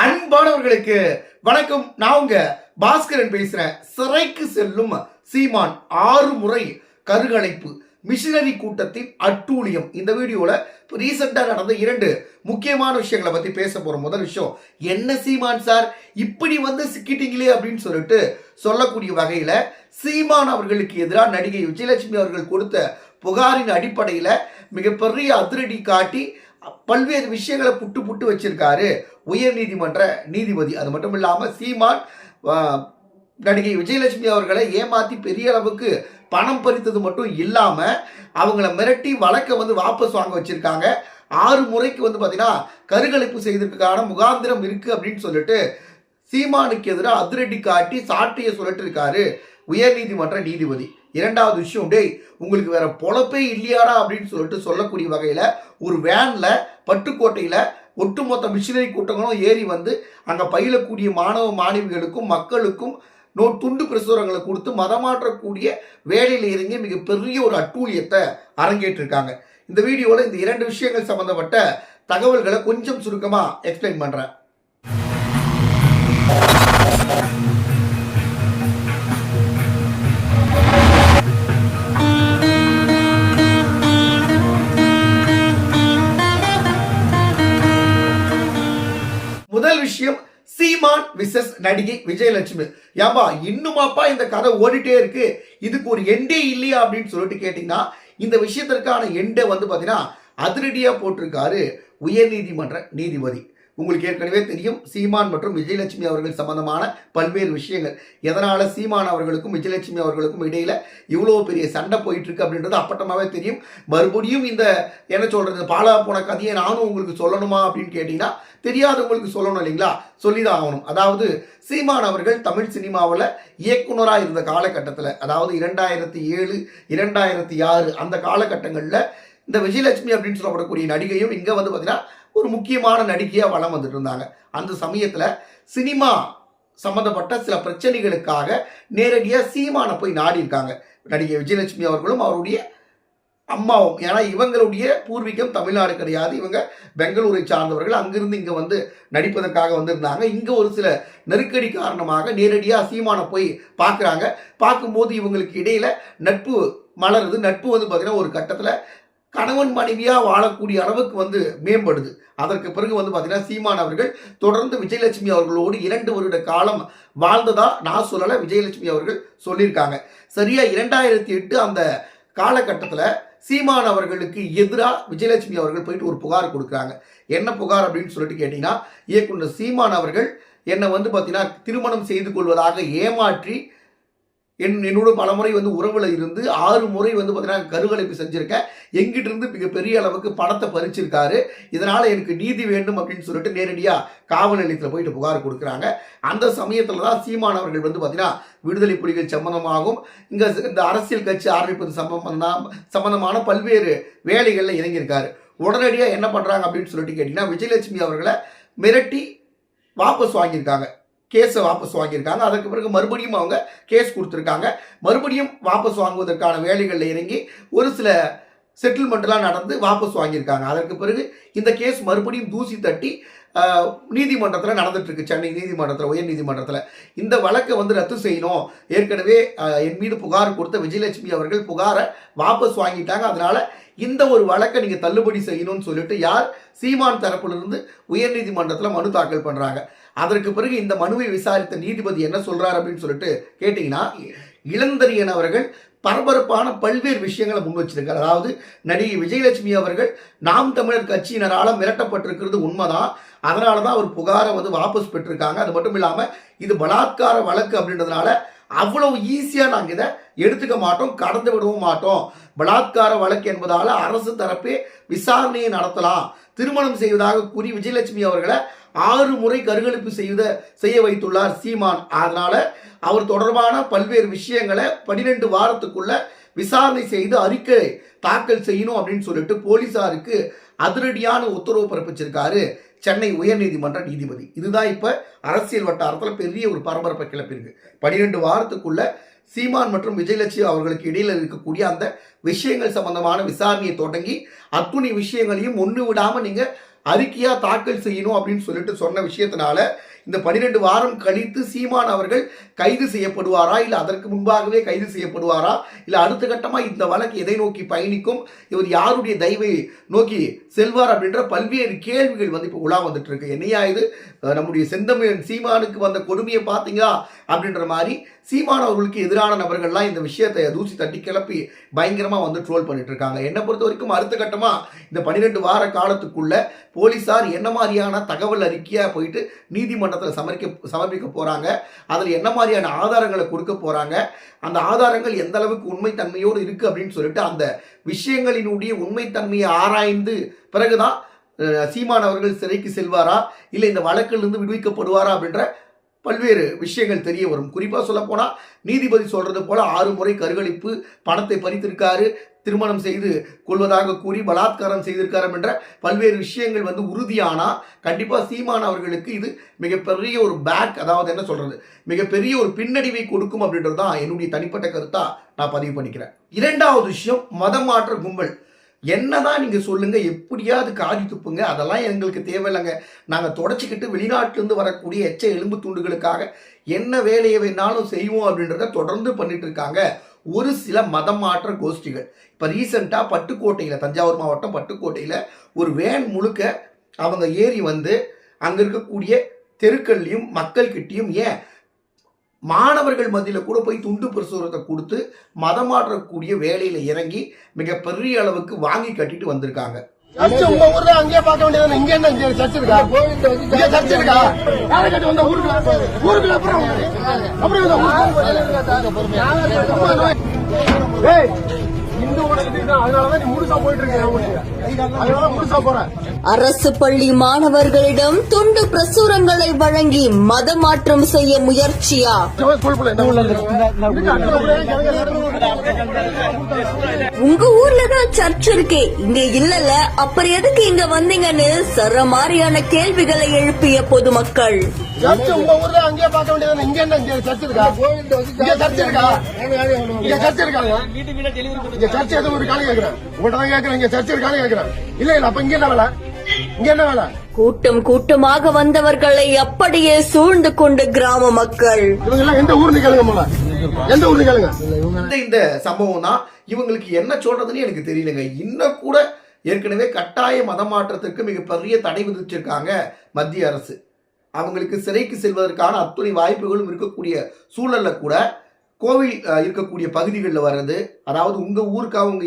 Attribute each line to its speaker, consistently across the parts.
Speaker 1: அன்பானவர்களுக்கு வணக்கம். நான் உங்க பாஸ்கரன் பேசுறேன். சிறைக்கு செல்லும் சீமான் ஆறு முறை கருகலைப்பு. மிஷினரி கூட்டத்தின் அட்டூழியம். இந்த வீடியோவில் இப்போ ரீசெண்டாக நடந்த இரண்டு முக்கியமான விஷயங்களை பற்றி பேச போகிற முதல் விஷயம் என்ன சீமான் சார்? இப்படி வந்து சிக்கிட்டீங்களே அப்படின்னு சொல்லிட்டு சொல்லக்கூடிய வகையில் சீமான் அவர்களுக்கு எதிராக நடிகை விஜயலட்சுமி அவர்கள் கொடுத்த புகாரின் அடிப்படையில் மிகப்பெரிய அதிரடி காட்டி பல்வேறு விஷயங்களை புட்டு புட்டு வச்சிருக்காரு உயர் நீதிமன்ற நீதிபதி. அது மட்டும் இல்லாமல் சீமான் நடிகை விஜயலட்சுமி அவர்களை ஏமாத்தி பெரிய அளவுக்கு பணம் பறித்தது மட்டும் இல்லாமல் அவங்கள மிரட்டி வழக்கை வந்து வாபஸ் வாங்க வச்சிருக்காங்க. ஆறு முறைக்கு வந்து பார்த்தீங்கன்னா கருகலைப்பு செய்திருக்கான முகாந்திரம் இருக்கு அப்படின்னு சொல்லிட்டு சீமானுக்கு எதிராக அதிரடி காட்டி சாட்டையை சொல்லிட்டு இருக்காரு உயர்நீதிமன்ற நீதிபதி. இரண்டாவது விஷயம் டேய் உங்களுக்கு வேற பொழப்பே இல்லையாடா? அப்படின்னு சொல்லிட்டு சொல்லக்கூடிய வகையில் ஒரு வேனில் பட்டுக்கோட்டையில் ஒட்டுமொத்த மிஷினரி கூட்டங்களும் ஏறி வந்து அங்கே பயிலக்கூடிய மாணவ மாணவிகளுக்கும் மக்களுக்கும் நோ துண்டு பிரசுரங்களை கொடுத்து மதமாற்றக்கூடிய வேலையில் இறங்கி மிகப்பெரிய ஒரு அட்டூழியத்தை அரங்கேற்றிருக்காங்க. இந்த வீடியோவில் இந்த இரண்டு விஷயங்கள் சம்பந்தப்பட்ட தகவல்களை கொஞ்சம் சுருக்கமாக எக்ஸ்பிளைன் பண்ணுறேன் மிஸ்ஸஸ் நடிகை விஜயலட்சுமி. ஏம்பா இன்னுமாப்பா இந்த கதை ஓடிட்டே இருக்கு? இதுக்கு ஒரு எண்டே இல்லையா அப்படின்னு சொல்லிட்டு கேட்டிங்கன்னா இந்த விஷயத்திற்கான எண்டை வந்து பார்த்தீங்கன்னா அதிரடியாக போட்டிருக்காரு உயர்நீதிமன்ற நீதிபதி. உங்களுக்கு ஏற்கனவே தெரியும் சீமான் மற்றும் விஜயலட்சுமி அவர்கள் சம்பந்தமான பல்வேறு விஷயங்கள். எதனால சீமான் அவர்களுக்கும் விஜயலட்சுமி அவர்களுக்கும் இடையில இவ்வளோ பெரிய சண்டை போயிட்டு இருக்கு அப்படின்றது அப்பட்டமாவே தெரியும். மறுபடியும் இந்த என்ன சொல்றது பாலா போன கதையை நானும் உங்களுக்கு சொல்லணுமா அப்படின்னு கேட்டீங்கன்னா தெரியாதவங்களுக்கு சொல்லணும் இல்லைங்களா? சொல்லிதான் ஆகணும். அதாவது சீமான் அவர்கள் தமிழ் சினிமாவில் இயக்குனராக இருந்த காலகட்டத்தில் அதாவது இரண்டாயிரத்தி ஏழு இரண்டாயிரத்தி ஆறு அந்த காலகட்டங்களில் இந்த விஜயலட்சுமி அப்படின்னு சொல்லப்படக்கூடிய நடிகையும் இங்கே வந்து பார்த்தீங்கன்னா ஒரு முக்கியமான நடிகையாக வளம் வந்துட்டு இருந்தாங்க. அந்த சமயத்தில் சினிமா சம்மந்தப்பட்ட சில பிரச்சனைகளுக்காக நேரடியாக சீமானை போய் நாடி இருக்காங்க. நடிகை விஜயலட்சுமி அவர்களும் அவருடைய அம்மாவும். ஏன்னா இவங்களுடைய பூர்வீகம் தமிழ்நாடு கிடையாது. இவங்க பெங்களூரை சார்ந்தவர்கள். அங்கிருந்து இங்கே வந்து நடிப்பதற்காக வந்திருந்தாங்க. இங்கே ஒரு சில நெருக்கடி காரணமாக நேரடியாக சீமானை போய் பார்க்குறாங்க. பார்க்கும்போது இவங்களுக்கு இடையில் நட்பு மலருது. நட்பு வந்து பார்த்திங்கன்னா ஒரு கட்டத்தில் கணவன் மனைவியாக வாழக்கூடிய அளவுக்கு வந்து மேம்படுது. அதற்கு பிறகு வந்து பார்த்தீங்கன்னா சீமான் அவர்கள் தொடர்ந்து விஜயலட்சுமி அவர்களோடு இரண்டு வருட காலம் வாழ்ந்ததா நான் சொல்லலை விஜயலட்சுமி அவர்கள் சொல்லியிருக்காங்க. சரியா இரண்டாயிரத்தி எட்டு அந்த காலகட்டத்தில் சீமான் அவர்களுக்கு எதிராக விஜயலட்சுமி அவர்கள் போயிட்டு ஒரு புகார் கொடுக்குறாங்க. என்ன புகார் அப்படின்னு சொல்லிட்டு கேட்டிங்கன்னா இயக்குனர் சீமான் அவர்கள் என்னை வந்து பார்த்தீங்கன்னா திருமணம் செய்து கொள்வதாக ஏமாற்றி என் என்னோட பலமுறை வந்து உறவில் இருந்து ஆறு முறை வந்து பார்த்தீங்கன்னா கருகலைப்பு செஞ்சுருக்கேன் எங்கிட்டிருந்து மிகப்பெரிய அளவுக்கு பணத்தை பறிச்சிருக்காரு. இதனால் எனக்கு நீதி வேண்டும் அப்படின்னு சொல்லிட்டு நேரடியாக காவல் நிலையத்தில் போயிட்டு புகார் கொடுக்குறாங்க. அந்த சமயத்தில் தான் சீமான் அவர்கள் வந்து பார்த்தீங்கன்னா விடுதலை புலிகள் சம்பந்தமாகவும் இங்கே இந்த அரசியல் கட்சி ஆரம்பிப்பது சம்பந்தம் சம்பந்தமான பல்வேறு வேலைகளில் இறங்கியிருக்காரு. உடனடியாக என்ன பண்ணுறாங்க அப்படின்னு சொல்லிட்டு கேட்டிங்கன்னா விஜயலட்சுமி அவர்களை மிரட்டி வாபஸ் வாங்கியிருக்காங்க. கேஸை வாபஸ் வாங்கியிருக்காங்க. அதற்கு பிறகு மறுபடியும் அவங்க கேஸ் கொடுத்துருக்காங்க. மறுபடியும் வாபஸ் வாங்குவதற்கான வேலைகளில் இறங்கி ஒரு சில செட்டில்மெண்ட்லாம் நடந்து வாபஸ் வாங்கியிருக்காங்க. அதற்கு பிறகு இந்த கேஸ் மறுபடியும் தூசி தட்டி நீதிமன்றத்தில் நடந்துட்டுருக்கு. சென்னை நீதிமன்றத்தில் உயர் நீதிமன்றத்தில். இந்த வழக்கை வந்து ரத்து செய்யணும். ஏற்கனவே என் மீது புகார் கொடுத்த விஜயலட்சுமி அவர்கள் புகாரை வாபஸ் வாங்கிட்டாங்க. அதனால் இந்த ஒரு வழக்கை நீங்கள் தள்ளுபடி செய்யணும்னு சொல்லிட்டு யார் சீமான் தரப்பிலிருந்து உயர்நீதிமன்றத்தில் மனு தாக்கல் பண்ணுறாங்க அதற்கு பிறகு இந்த மனுவை விசாரித்த நீதிபதி என்ன சொல்றார் அப்படின்னு சொல்லிட்டு கேட்டீங்கன்னா இளந்தரியன் அவர்கள் பரபரப்பான பல்வேறு விஷயங்களை முன் வச்சிருக்கார். அதாவது நடிகை விஜயலட்சுமி அவர்கள் நாம் தமிழர் கட்சியினரால் மிரட்டப்பட்டிருக்கிறது உண்மைதான். அதனால தான் அவர் புகாரை வந்து வாபஸ் பெற்றிருக்காங்க. அது மட்டும் இல்லாமல் இது பலாத்கார வழக்கு அப்படின்றதுனால அவ்வளவு ஈஸியாக நாங்கள் இதை எடுத்துக்க மாட்டோம் கடந்து விடவும் மாட்டோம். பலாத்கார வழக்கு என்பதால் அரசு தரப்பே விசாரணையை நடத்தலாம். திருமணம் செய்வதாக கூறி விஜயலட்சுமி அவர்களை ஆறு முறை கருகலிப்பு செய்த செய்ய வைத்துள்ளார் சீமான். அதனால் அவர் தொடர்பான பல்வேறு விஷயங்களை பன்னிரெண்டு வாரத்துக்குள்ள விசாரணை செய்து அறிக்கை தாக்கல் செய்யணும் அப்படின்னு சொல்லிட்டு போலீசாருக்கு அதிரடியான உத்தரவு பிறப்பிச்சிருக்காரு சென்னை உயர்நீதிமன்ற நீதிபதி. இதுதான் இப்போ அரசியல் வட்டாரத்தில் பெரிய ஒரு பரபரப்பை கிளப்பியிருக்கு பன்னிரெண்டு வாரத்துக்குள்ள சீமான் மற்றும் விஜயலட்சுமி அவர்களுக்கு இடையில் இருக்கக்கூடிய அந்த விஷயங்கள் சம்பந்தமான விசாரணையை தொடங்கி அத்துணை விஷயங்களையும் ஒன்று விடாமல் நீங்கள் அறிக்கையாக தாக்கல் செய்யணும் அப்படின்னு சொல்லிட்டு சொன்ன விஷயத்தினால இந்த பனிரெண்டு வாரம் கழித்து சீமான் அவர்கள் கைது செய்யப்படுவாரா? இல்லை அதற்கு முன்பாகவே கைது செய்யப்படுவாரா? இல்லை அடுத்த கட்டமாக இந்த வழக்கு எதை நோக்கி பயணிக்கும்? இவர் யாருடைய தயவை நோக்கி செல்வார் அப்படின்ற பல்வேறு கேள்விகள் வந்து இப்போ உலா வந்துட்டு இருக்கு என்னையா இது? நம்முடைய செந்தமிழன் சீமானுக்கு வந்த கொடுமையை பார்த்தீங்களா? அப்படின்ற மாதிரி சீமான் அவர்களுக்கு எதிரான நபர்கள்லாம் இந்த விஷயத்தை தூசி தட்டி கிளப்பி பயங்கரமாக வந்து ட்ரோல் பண்ணிட்டு இருக்காங்க என்னை பொறுத்த வரைக்கும் அடுத்த கட்டமாக இந்த பன்னிரெண்டு வார காலத்துக்குள்ள போலீஸார் என்ன மாதிரியான தகவல் அறிக்கையாக போயிட்டு நீதிமன்றத்தில் சமர்க்க சமர்ப்பிக்க போகிறாங்க அதில் என்ன மாதிரியான ஆதாரங்களை கொடுக்க போகிறாங்க அந்த ஆதாரங்கள் எந்த அளவுக்கு உண்மைத்தன்மையோடு இருக்குது அப்படின்னு சொல்லிட்டு அந்த விஷயங்களினுடைய உண்மைத்தன்மையை ஆராய்ந்து பிறகுதான் சீமான் அவர்கள் சிறைக்கு செல்வாரா? இல்லை இந்த வழக்கிலிருந்து விடுவிக்கப்படுவாரா அப்படின்ற பல்வேறு விஷயங்கள் தெரிய வரும். குறிப்பாக சொல்ல போனால் நீதிபதி சொல்கிறது போல் ஆறு முறை கருகளிப்பு பணத்தை பறித்திருக்காரு. திருமணம் செய்து கொள்வதாக கூறி பலாத்காரம் செய்திருக்காரு என்ற பல்வேறு விஷயங்கள் வந்து உறுதியானா கண்டிப்பாக சீமான் அவர்களுக்கு இது மிகப்பெரிய ஒரு பேக் அதாவது என்ன சொல்கிறது மிகப்பெரிய ஒரு பின்னடைவை கொடுக்கும் அப்படின்றது தான் என்னுடைய தனிப்பட்ட கருத்தாக நான் பதிவு பண்ணிக்கிறேன். இரண்டாவது விஷயம் மதம் மாற்ற கும்பல். என்னதான் நீங்க சொல்லுங்க எப்படியாவது காதி துப்புங்க அதெல்லாம் எங்களுக்கு தேவையில்லைங்க. நாங்கள் தொடச்சிக்கிட்டு வெளிநாட்டிலிருந்து வரக்கூடிய எச்ச எலும்பு துண்டுகளுக்காக என்ன வேலையை வேணாலும் செய்வோம் அப்படின்றத தொடர்ந்து பண்ணிட்டு இருக்காங்க. ஒரு சில மதம் மாற்ற கோஷ்டிகள். இப்போ ரீசெண்டாக பட்டுக்கோட்டையில் தஞ்சாவூர் மாவட்டம் பட்டுக்கோட்டையில் ஒரு வேன் முழுக்க அவங்க ஏறி வந்து அங்கே இருக்கக்கூடிய தெருக்கள்லையும் மக்கள்கிட்டயும் ஏன் மாணவர்கள் மத்தியில் கூட போய் துண்டு பிரசுரத்தை கொடுத்து மதம் மாற்றக்கூடிய வேலையில் இறங்கி மிகப்பெரிய அளவுக்கு வாங்கி கட்டிட்டு வந்திருக்காங்க.
Speaker 2: சர்ச் உங்க ஊர்ல அங்கேயே பார்க்க வேண்டியது இங்க என்ன சர்ச் இருக்கா? இங்க சர்ச் இருக்கா? யாரை கட்டி வந்த ஊருக்கு ஊருக்கு அப்புறம் அப்புறம் இந்த அதனாலதான் நீ முழுசா போயிட்டு இருக்க
Speaker 3: அரசு பள்ளி மாணவர்களிடம் துண்டு பிரசுரங்களை வழங்கி மதமாற்றம் செய்ய முயற்சியா? உங்க ஊர்ல தான் சர்ச் இருக்கே. இங்க இல்லல. அப்புறம் எதுக்கு இங்க வந்தீங்கன்னு சர மாதிரியான கேள்விகளை எழுப்பிய பொதுமக்கள்.
Speaker 2: சர்ச் உங்க ஊர்ல அங்கேயே பார்க்க வேண்டியது இங்க என்ன இங்க சர்ச் இருக்கா? இங்க சர்ச் இருக்கா? இங்க சர்ச் இருக்காங்க இங்க சர்ச் எதுவும் இருக்கான்னு கேக்குறேன். உங்கள்ட்ட தான் கேக்குறேன். இங்க சர்ச் இருக்கான்னு கேக்குறேன் இல்ல இல்ல அப்ப இங்க என்ன வேலை? இங்க என்ன வேலை?
Speaker 3: கூட்டம் கூட்டமாக வந்தவர்களை அப்படியே சூழ்ந்து கொண்டு கிராம மக்கள்.
Speaker 2: இவங்க எல்லாம் எந்த ஊர்னு கேளுங்க போல எந்த ஊர்னு கேளுங்க.
Speaker 1: இந்த இந்த சம்பவம் தான் இவங்களுக்கு என்ன சொல்றதுன்னு எனக்கு தெரியலங்க. இன்னும் கூட ஏற்கனவே கட்டாய மதம் மாற்றத்திற்கு மிகப்பெரிய தடை விதிச்சிருக்காங்க மத்திய அரசு. அவங்களுக்கு சிறைக்கு செல்வதற்கான அத்துணை வாய்ப்புகளும் இருக்கக்கூடிய சூழல்ல கூட கோவில் இருக்கக்கூடிய பகுதிகளில் வர்றது அதாவது உங்கள் ஊருக்கு அவங்க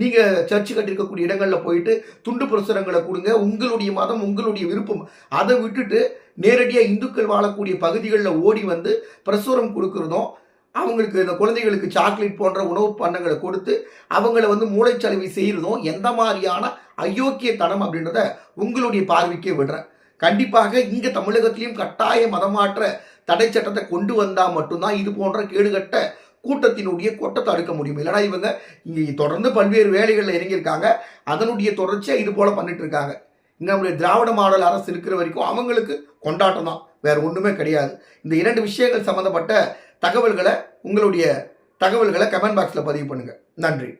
Speaker 1: நீங்கள் சர்ச்சு கட்டிருக்கக்கூடிய இடங்களில் போயிட்டு துண்டு பிரசுரங்களை கொடுங்க உங்களுடைய மதம் உங்களுடைய விருப்பம். அதை விட்டுட்டு நேரடியாக இந்துக்கள் வாழக்கூடிய பகுதிகளில் ஓடி வந்து பிரசுரம் கொடுக்குறதும் அவங்களுக்கு இந்த குழந்தைகளுக்கு சாக்லேட் போன்ற உணவு பண்டங்களை கொடுத்து அவங்கள வந்து மூளைச்சலவை செய்கிறதும் எந்த மாதிரியான அயோக்கியத்தனம் அப்படின்றத உங்களுடைய பார்வைக்கே விடுறேன். கண்டிப்பாக இங்கே தமிழகத்திலையும் கட்டாய மதமாற்ற தடை சட்டத்தை கொண்டு வந்தால் மட்டும்தான் இது போன்ற கேடுகட்ட கூட்டத்தினுடைய கொட்டத்தை அடுக்க முடியும். இல்லைனா இவங்க இங்கே தொடர்ந்து பல்வேறு வேலைகளில் இறங்கியிருக்காங்க. அதனுடைய தொடர்ச்சியாக இது போல் பண்ணிட்டு இருக்காங்க இங்கே நம்முடைய திராவிட மாடல் அரசு இருக்கிற வரைக்கும் அவங்களுக்கு கொண்டாட்டம் தான். வேறு ஒன்றுமே கிடையாது. இந்த இரண்டு விஷயங்கள் சம்மந்தப்பட்ட தகவல்களை உங்களுடைய தகவல்களை கமெண்ட் பாக்ஸில் பதிவு பண்ணுங்கள் நன்றி.